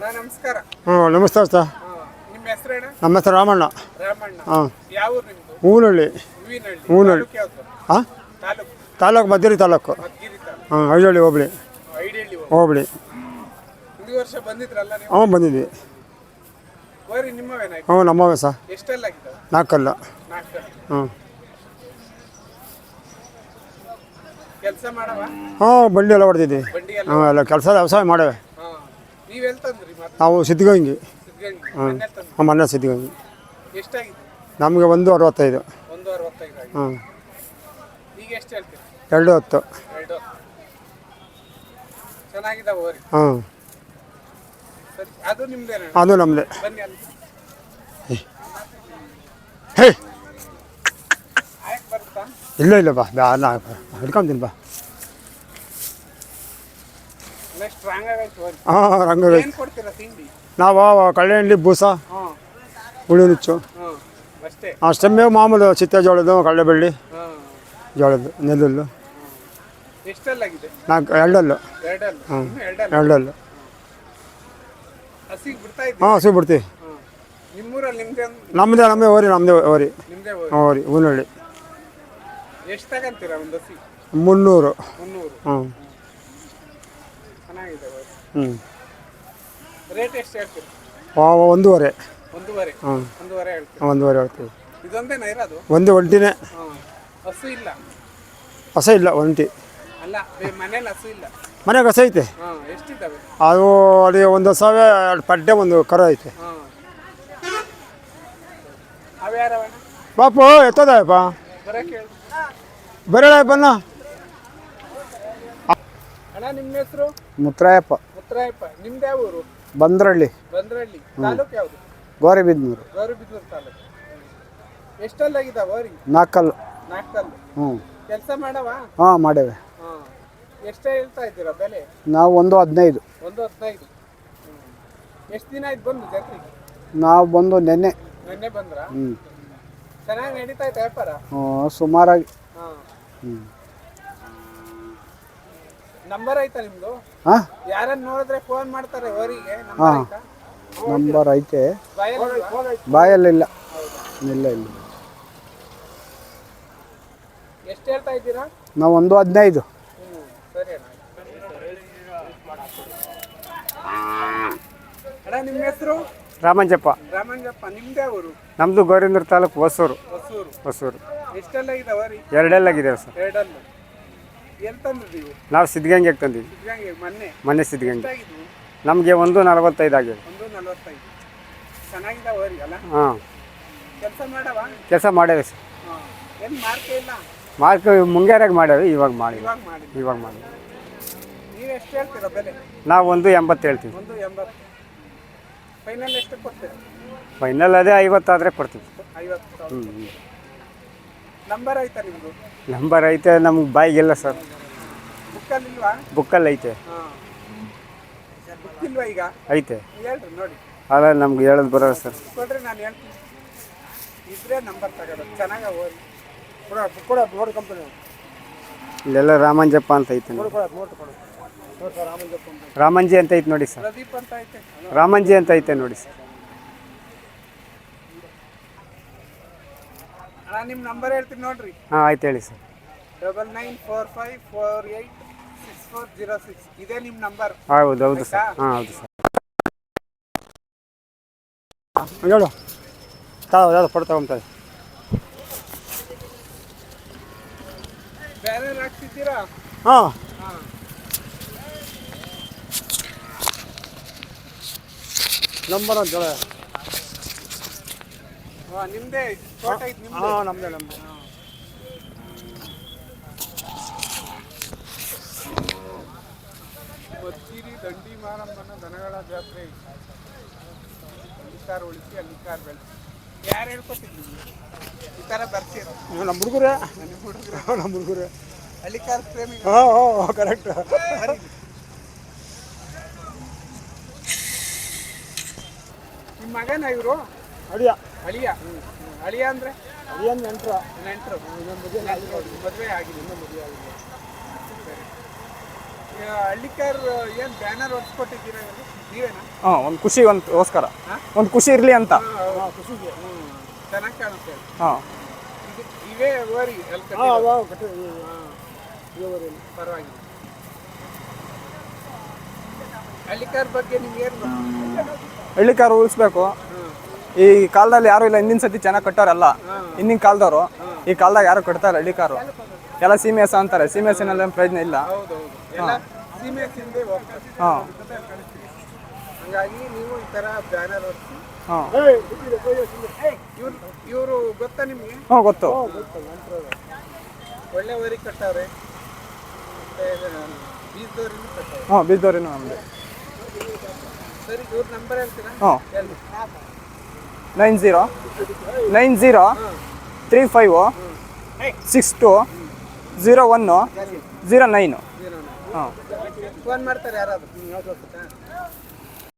ನಮಸ್ಕಾರ. ಹಾಂ ನಮಸ್ತೆ ಸರ್ ನಿಮ್ಮ ಹೆಸರು ನಮ್ಮ ಹೆಸರು ರಾಮಣ್ಣ. ರಾಮಣ್ಣ. ಹಾಂ. ಯಾವ ಊರು ಹೂನಹಳ್ಳಿ. ಹಾಂ ತಾಲೂಕು. ತಾಲೂಕು ಮದ್ದೂರಿ ತಾಲೂಕು. ಹಾಂ ಐದಳ್ಳಿ ಹೋಬಳಿ. ಹೋಬಳಿ. ಹಿಂದಿ ವರ್ಷ ಬಂದಿದ್ರಲ್ಲ ನೀವು? ಹ್ಞೂ ಬಂದಿದ್ವಿ. ಹ್ಞೂ ನಮ್ಮವೇ ಸರ್. ಎಷ್ಟೆಲ್ಲ ಆಗಿದ್ದಾವೆ? ನಾಲ್ಕಲ್ಲ. ನಾಲ್ಕು ಹ್ಞೂ. ಕೆಲಸ ಮಾಡವ? ಹಾಂ ಬಂಡಿ ಎಲ್ಲ ಹೊಡೆದಿದ್ವಿ. ಬಂಡಿ ಎಲ್ಲ ಹಾಂ ಎಲ್ಲ ಕೆಲಸ ವ್ಯವಸಾಯ ಮಾಡವೆ. ನಾವು ಸಿದ್ಧಗಂಗಿ. ಹಾಂ. ಮನೆ ಸಿದ್ಧಗಂಗಿ. ನಮಗೆ ಒಂದು ಅರವತ್ತೈದು. ಹಾಂ. ಎರಡು ಹತ್ತು. ಹಾಂ. ಅದು ನಮ್ಮದೇ ಇಲ್ಲ ಇಲ್ಲ ಬಾ ಬ್ಯಾ ನಾ ಹಿಡ್ಕೊಂತೀನಿ ಬಾ. ಹಾಂ ರಂಗ ಏನು ಕೊಡ್ತೀರಾ ತಿಂಡಿ? ನಾವು ಕಳ್ಳೆ ಹಿಂಡಿ ಬೂಸ ಹಾಂ. ಹುಳಿ ನುಚ್ಚು ಅಷ್ಟೇ. ಮೇವು ಮಾಮೂಲು ಚಿತ್ತ ಜೋಳದ್ದು ಕಳ್ಳೆಬಳ್ಳಿ ಬೆಳ್ಳಿ ಹಾಂ. ಜೋಳದ್ದು ನೆಲ್ಲಲ್ಲು. ನಾಲ್ಕು ಎರಡಲ್ಲು. ಎರಡಲ್ಲ. ಎರಡಲ್ಲ. ಹಾಂ ಹಸು ಬಿಡ್ತೀವಿ ಹಾಂ. ನಮ್ಮದೇ ನಮ್ಮದೇ ಓರಿ ನಮ್ಮದೇ ಓರಿ ಓರಿ ಹೂನಹಳ್ಳಿ ಎಷ್ಟು ತಗಂತೀರಾ ಒಂದು ಹಸಿ? ಮುನ್ನೂರು. ಹ್ಞೂ ಹ್ಞೂ. ರೇಟ್ ಎಷ್ಟು ಹೇಳ್ತೀರಿ? ಒಂದೂವರೆ. ಒಂದೂವರೆ? ಹಾಂ ಒಂದೂವರೆ ಹೇಳ್ತೀವಿ. ಇದೊಂದೇನ ಇರೋದು ಒಂದು ಒಂಟಿನೇ. ಹಾಂ ಹಸು ಇಲ್ಲ? ಹಸ ಇಲ್ಲ ಒಂಟಿ. ಅಲ್ಲ ಬೇ- ಮನೇಲಿ ಹಸು ಇಲ್ಲ? ಮನೆಗೆ ಹಸ ಐತೆ. ಹಾಂ ಎಷ್ಟಿದ್ದಾವೆ? ಅದು ಅಲ್ಲಿ ಒಂದು ಸಾವಿರ ಎರಡು ಪಡ್ಡೆ ಒಂದು ಕರ ಐತೆ. ಹಾಂ ಅವ್ಯಾರವಣ ಪಾಪು ಹೇಳಿ. ಬರಲ್ಲ ಬನ್ನ. ಅಣ್ಣ ನಿಮ್ಮ ಹೆಸರು? ಮುತ್ತರಾಯಪ್ಪ ಮುತ್ತರಾಯಪ್ಪ ನಿಮ್ದು ಯಾವ ಊರು? ಬಂದ್ರಳ್ಳಿ. ಬಂದ್ರಳ್ಳಿ ತಾಲೂಕು ಯಾವುದು? ಗೋರೆಬಿದ್ನೂರು. ಗೌರಿಬಿದೂರು ತಾಲೂಕು. ಎಷ್ಟಲ್ಲಾಗಿದ್ದಾವ ಅವ್ರಿಗೆ? ನಾಲ್ಕಲ್ಲು ನಾಲ್ಕಲ್ಲು ಹ್ಞೂ ಕೆಲಸ ಮಾಡವ? ಹಾಂ ಮಾಡೇವೆ. ಹಾಂ. ಎಷ್ಟೇ ಹೇಳ್ತಾ ಇದ್ದೀರಾ ಬೆಲೆ? ನಾವು ಒಂದು ಹದಿನೈದು. ಒಂದು ಹದಿನೈದು. ಎಷ್ಟು ದಿನ ಆಯ್ತು ಬಂದು ಜಾತ್ರೆಗೆ? ನಾವು ಬಂದು ನೆನ್ನೆ. ನೆನ್ನೆ ಬಂದ್ರಾ? ಹ್ಞೂ ಚೆನ್ನಾಗಿ ನಡೀತಾ ಇತ್ತು ವ್ಯಾಪಾರ? ಸುಮಾರಾಗಿ. ಹಾಂ. ಹ್ಞೂ ನಂಬರ್ ಐತಾ ನಿಮ್ದು? ಹಾಂ ಯಾರನ್ನ ನೋಡಿದ್ರೆ ಫೋನ್ ಮಾಡ್ತಾರೆ ಅವರಿಗೆ ನಂಬರ್ ಹಾಂ. ನಂಬರ್ ಐತೆ. ಬಾಯಲ್ಲಿ ಬಾಯಲ್ಲಿಲ್ಲ. ಇಲ್ಲ ಇಲ್ಲ. ಎಷ್ಟು ಹೇಳ್ತಾ ಇದ್ದೀರಾ? ನಾವು ಒಂದು ಹದಿನೈದು. ಸರಿ ಅಣ್ಣ. ಅಣ್ಣ ನಿಮ್ಮ ಹೆಸರು? ರಾಮಂಜಪ್ಪ. ರಾಮಂಜಪ್ಪ ನಿಮ್ದೇ ಊರು? ನಮ್ಮದು ಗೌರೀಂದ್ರ ತಾಲೂಕು ಹೊಸೂರು. ಹೊಸೂರು. ಹೊಸೂರು. ಎಷ್ಟೆಲ್ಲ ಇದಾವ ರೀ ಎರಡೆಲ್ಲಾಗಿದೆ ಸರ್ ಎರಡಲ್ಲ. ಎಲ್ಲಿ ನೀವು ನಾವು ಸಿದ್ಧಗಂಗೆಗೆ ತಂದೀವಿ ಸಿದ್ಧಗಂಗೆ ಮೊನ್ನೆ? ಮನೆ ಸಿದ್ಧಗಂಗೆ. ಎಷ್ಟಾಗಿದ್ವು? ನಮಗೆ ಒಂದು ನಲವತ್ತೈದು ಆಗಿದೆ. ಒಂದು ನಲ್ವತ್ತೈದು. ಹಾಂ. ಕೆಲಸ ಮಾಡವ? ಕೆಲಸ ಮಾಡೇವೆ ಸರ್. ಹಾಂ. ಏನು ಮಾರ್ಕೆ ಇಲ್ಲ? ಮಾರ್ಕ್ ಮುಂಗಾರಾಗ ಮಾಡ್ಯಾರ ಇವಾಗ ಮಾಡಿ ಇವಾಗ ಮಾಡಿ ಇವಾಗ ಮಾಡಿ ನೀವು ಎಷ್ಟು ಹೇಳ್ತೀರಾ ಬೆಲೆ? ನಾವು ಒಂದು ಎಂಬತ್ತು ಹೇಳ್ತೀವಿ. ಒಂದು ಎಂಬತ್ತು. ಫೈನಲ್ ಎಷ್ಟು ಕೊಡ್ತೀರಾ? ಫೈನಲ್ ಅದೇ ಐವತ್ತಾದರೆ ಕೊಡ್ತೀವಿ. ಐವತ್ತು ಸಾವಿರ. ಹ್ಞೂ ಹ್ಞೂ ನಂಬರ್ ಐತೆ ನಿಮ್ಮದು ನಂಬರ್ ಐತೆ ನಮ್ಗೆ ಬಾಯಿಗೆಲ್ಲ ಸರ್. ಬುಕ್ಕಲ್ಲಿ ಇಲ್ವಾ ಬುಕ್ಕಲ್ಲಿ ಐತೆ. ಬುಕ್ ಇಲ್ವಾ ಈಗ? ಐತೆ. ಹೇಳ್ರಿ ನೋಡಿ. ಅಲ್ಲ ನಮ್ಗೆ ಹೇಳೋದು ಬರೋಲ್ಲ ಸರ್. ಕೊಡ್ರಿ ನಾನು ಹೇಳ್ತೀನಿ. ಇದ್ರೆ ನಂಬರ್ ತಗೋದು ಚೆನ್ನಾಗಿ ಓದಿ ಕೊಡ ಕೊಡ ಬೋರ್ಡ್ ಕಂಪನಿ ಇಲ್ಲೆಲ್ಲ ರಾಮಂಜಪ್ಪ ಅಂತ ಐತೆ ನೋಡಿ. ಕೊಡ ನೋಟ್ ಕೊಡು. ಆಮೇಲೆ ರಾಮಂಜಿ ಅಂತ. ಐತೆ ನೋಡಿ ಸರ್. ಪ್ರದೀಪ್ ಅಂತ ಐತೆ. ರಾಮಂಜಿ ಅಂತ ಐತೆ ನೋಡಿ ಸರ್. ಅಣ್ಣ ನಿಮ್ಮ ನಂಬರ್ ಹೇಳ್ತೀನಿ ನೋಡ್ರಿ. ಹಾಂ ಆಯ್ತು ಹೇಳಿ sir. Double nine four five four eight six four zero six ಇದೇ ನಿಮ್ಮ ನಂಬರ್ ಹೌದು ಹೌದು ಸರ್. ಹಾಂ ಹೌದು ಸರ್. ಹೇಳು. ತಾವು ಯಾವ್ದು ಫೋಟೋ ತಗೊಂತಾರೆ ಬೇರೆ ಹಾಕ್ತಿದ್ದೀರಾ? ಹಾಂ. ಹಾಂ. ನಂಬರ್ ಅಂತ ಹೇಳ. ಹಾಂ ನಿಮ್ಮದೇ ಫೋಟೋ ಐತೆ ನಿಮ್ಮದು ಹಾಂ ನಮ್ಮದೇ ನಮ್ಮದೇ ಮತ್ತಿರಿ ದಂಡಿ ಮಾರಮ್ಮನ ದನಗಳ ಜಾತ್ರೆ ಅಲ್ಲಿಕಾರ್ ಉಳಿಸಿ ಅಲ್ಲಿಕಾರ್ ಬೆಳೆಸಿ. ಯಾರು ಹೇಳ್ಕೊತಿದ್ರು ಈ ಥರ ಬರ್ತೀರ? ನಮ್ಮ ಹುಡುಗರೇ. ನಿಮ್ಮ ಹುಡುಗರು. ನಮ್ಮ ಹುಡುಗರೇ. ಅಲ್ಲಿಕಾರ್ ಪ್ರೇಮಿ ಹಾಂ ಹಾಂ ಕರೆಕ್ಟ್ ನಿಮ್ಮ ಮಗನ ಇವರು? ಅಡಿಯ ಅಳಿಯ. ಅಳಿಯ ಅಂದ್ರೆ? ಏನು ನೆಂಟರು. ನೆಂಟರು. ಮದುವೆ ಆಗಿದೆ. ಇನ್ನೂ ಮದುವೆ ಆಗಿದೆ. ಹಳ್ಳಿಕಾರ್ ಏನು ಬ್ಯಾನರ್ ಹೊಡ್ಸ್ಕೊಟ್ಟಿದ್ದೀರಾ ಇವರು? ನೀವೇನಾ? ಹಾಂ ಒಂದು ಖುಷಿ ಒಂದೋಸ್ಕರ ಹಾ? ಒಂದು ಖುಷಿ ಇರಲಿ ಅಂತ. ಖುಷಿಗೆ. ಹ್ಞೂ ಚೆನ್ನಾಗಿ ಕಾಣುತ್ತೆ. ಹಾಂ. ಇವೇ ಓರಿ ಪರವಾಗಿಲ್ಲ. ಹಳ್ಳಿಕಾರ್ ಬಗ್ಗೆ ನಿಮ್ಗೆ ಏನು ಹಳ್ಳಿ ಕಾರು ಉಳಿಸ್ಬೇಕು. ಈ ಕಾಲದಲ್ಲಿ ಯಾರು ಇಲ್ಲ ಹಿಂದಿನ ಸತಿ ಚೆನ್ನಾಗಿ ಕಟ್ಟೋರಲ್ಲ. ಹಿಂದಿನ ಕಾಲದವರು. ಈ ಕಾಲದಾಗ ಯಾರು ಕಟ್ತಾರೆ ಹಳ್ಳಿ ಕಾರು. ಎಲ್ಲ ಸೀಮೆ ಹಸ ಅಂತಾರೆ ಸೀಮೆ ಹಸಿನಲ್ಲಿ ಏನು ಪ್ರಯೋಜನ ಇಲ್ಲ ಹಾಂ. ಹಂಗಾಗಿ ನೀವು ಈ ಥರ ಬ್ಯಾನರ್ ಹೊರಿಸಿ ಹಾಂ. ಗೊತ್ತಾ ಹ್ಞೂ ಹ್ಞೂ ಬೀದೋರಿನೂ ನಮ್ಮದು ಸರಿ nine zero nine zero three five six two zero one zero nine ಹಾಂ ಫೋನ್ ಮಾಡ್ತಾರೆ ಯಾರಾದ್ರು.